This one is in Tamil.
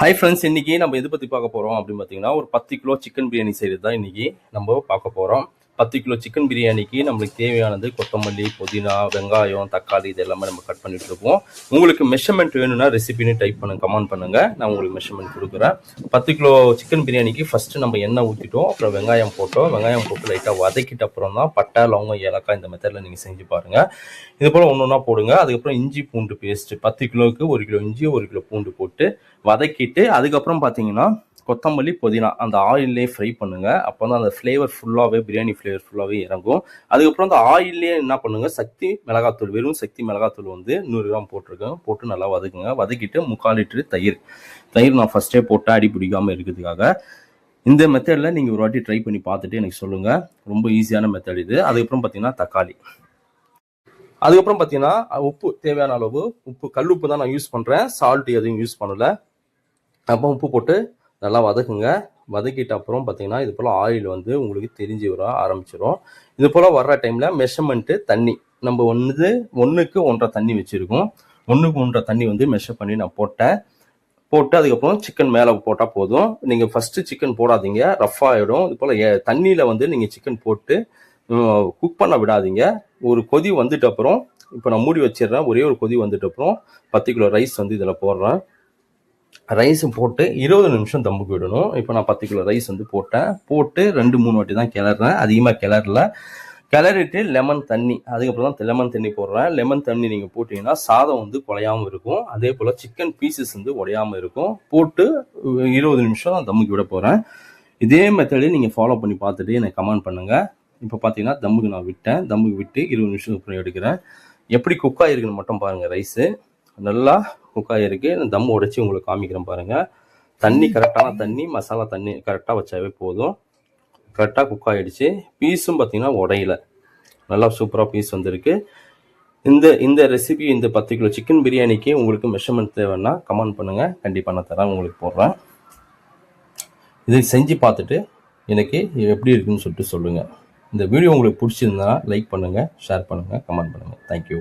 ஹை ஃப்ரெண்ட்ஸ் இன்னைக்கு நம்ம எது பற்றி பார்க்க போகிறோம் அப்படின்னு பார்த்தீங்கன்னா ஒரு பத்து கிலோ சிக்கன் பிரியாணி செய்கிறது தான் இன்னைக்கு நம்ம பார்க்க போகிறோம் பத்து கிலோ சிக்கன் பிரியாணிக்கு நம்மளுக்கு தேவையானது கொத்தமல்லி புதினா வெங்காயம் தக்காளி இது எல்லாமே நம்ம கட் பண்ணிட்டு இருக்கோம். உங்களுக்கு மெஷர்மெண்ட் வேணும்னா ரெசிபின்னு டைப் பண்ணுங்க கமெண்ட் பண்ணுங்க. நான் உங்களுக்கு மெஷர்மெண்ட் கொடுக்குறேன். பத்து கிலோ சிக்கன் பிரியாணிக்கு ஃபர்ஸ்ட் நம்ம எண்ணெய் ஊற்றிட்டோம் அப்புறம் வெங்காயம் போட்டோம். வெங்காயம் போட்டு லைட்டாக வதக்கிட்ட அப்புறம் தான் பட்டை லவங்கம் ஏலக்காய் இந்த மெத்தடில் நீங்கள் செஞ்சு பாருங்க. இது போல் ஒன்று ஒன்றா போடுங்க. அதுக்கப்புறம் இஞ்சி பூண்டு பேஸ்ட் பத்து கிலோவுக்கு ஒரு கிலோ இஞ்சி ஒரு கிலோ பூண்டு போட்டு வதக்கிட்டு அதுக்கப்புறம் பார்த்தீங்கன்னா கொத்தமல்லி புதினா அந்த ஆயிலே ஃப்ரை பண்ணுங்க. அப்போ தான் அந்த ஃப்ளேவர் ஃபுல்லாகவே பிரியாணி ஃப்ளேவர் ஃபுல்லாகவே இறங்கும். அதுக்கப்புறம் அந்த ஆயிலே என்ன பண்ணுங்க சக்தி மிளகாத்தூள் வெறும் சக்தி மிளகாத்தூள் வந்து நூறு கிராம் போட்டிருக்கேன். போட்டு நல்லா வதக்குங்க. வதக்கிட்டு முக்கால் லிட்டரு தயிர். தயிர் நான் ஃபஸ்ட்டே போட்டு அடி பிடிக்காமல் இருக்கிறதுக்காக. இந்த மெத்தடில் நீங்கள் ஒரு வாட்டி ட்ரை பண்ணி பார்த்துட்டு எனக்கு சொல்லுங்கள் ரொம்ப ஈஸியான மெத்தட் இது. அதுக்கப்புறம் பார்த்தீங்கன்னா தக்காளி. அதுக்கப்புறம் பார்த்தீங்கன்னா உப்பு தேவையான அளவு உப்பு. கல் உப்பு தான் நான் யூஸ் பண்ணுறேன் சால்ட் எதுவும் யூஸ் பண்ணல. அப்போ உப்பு போட்டு நல்லா வதக்குங்க. வதக்கிட்ட அப்புறம் பார்த்தீங்கன்னா இது போல் ஆயில் வந்து உங்களுக்கு தெரிஞ்சு வர ஆரம்பிச்சிடும் இது போல் வர்ற டைமில் மெஷர்மெண்ட்டு தண்ணி. நம்ம ஒன்று ஒன்றுக்கு ஒன்றரை தண்ணி வச்சுருக்கோம். ஒன்றுக்கு ஒன்றரை தண்ணி வந்து மெஷர் பண்ணி நான் போட்டேன். போட்டு அதுக்கப்புறம் சிக்கன் மேலே போட்டால் போதும். நீங்கள் ஃபஸ்ட்டு சிக்கன் போடாதீங்க. ரஃப் ஆகிடும் இது போல் தண்ணியில் வந்து நீங்கள் சிக்கன் போட்டு குக் பண்ண விடாதீங்க. ஒரு கொதி வந்துட்ட அப்புறம் இப்போ நான் மூடி வச்சிடுறேன். ஒரே ஒரு கொதி வந்துட்ட அப்புறம் பத்து கிலோ ரைஸ் வந்து இதில் போடுறேன். ரைஸ் போட்டு இருபது நிமிஷம் தம்புக்கு விடணும். இப்போ நான் பத்து கிலோ ரைஸ் வந்து போட்டேன். போட்டு ரெண்டு மூணு வாட்டி தான் கிளறேன் அதிகமாக கிளறல. கிளறிட்டு லெமன் தண்ணி அதுக்கப்புறம் தான் லெமன் தண்ணி போடுறேன். லெமன் தண்ணி நீங்கள் போட்டிங்கன்னா சாதம் வந்து குலையாமல் இருக்கும். அதே போல் சிக்கன் பீசஸ் வந்து உடையாமல் இருக்கும். போட்டு இருபது நிமிஷம் நான் தம்முக்கு விட போகிறேன் இதே மெத்தடே நீங்கள் ஃபாலோ பண்ணி பார்த்துட்டு எனக்கு கமெண்ட் பண்ணுங்கள் இப்போ பார்த்தீங்கன்னா தம்முக்கு நான் விட்டேன். தம்முக்கு விட்டு இருபது நிமிஷம் அப்புறம் எடுக்கிறேன். எப்படி குக் ஆகிருக்குன்னு மட்டும் பாருங்கள் ரைஸு நல்லா குக்காயிருக்கு ஆகிருக்கு தம் உடைச்சி உங்களுக்கு காமிக்கிறேன் பாருங்கள் தண்ணி கரெக்டான தண்ணி மசாலா தண்ணி கரெக்டாக வச்சாவே போதும். கரெக்டாக குக் ஆகிடுச்சு பீஸும் பார்த்தீங்கன்னா உடையில. நல்லா சூப்பராக பீஸ் வந்திருக்கு. இந்த இந்த ரெசிபி இந்த பத்து கிலோ சிக்கன் பிரியாணிக்கு உங்களுக்கு மெஷர்மெண்ட் தேவைன்னா கமெண்ட் பண்ணுங்கள் கண்டிப்பாக நான் தரேன் உங்களுக்கு போடுறேன். இதை செஞ்சு பார்த்துட்டு எனக்கு எப்படி இருக்குன்னு சொல்லிட்டு சொல்லுங்கள் இந்த வீடியோ உங்களுக்கு பிடிச்சிருந்தா லைக் பண்ணுங்கள் ஷேர் பண்ணுங்கள் கமெண்ட் பண்ணுங்கள் தேங்க்யூ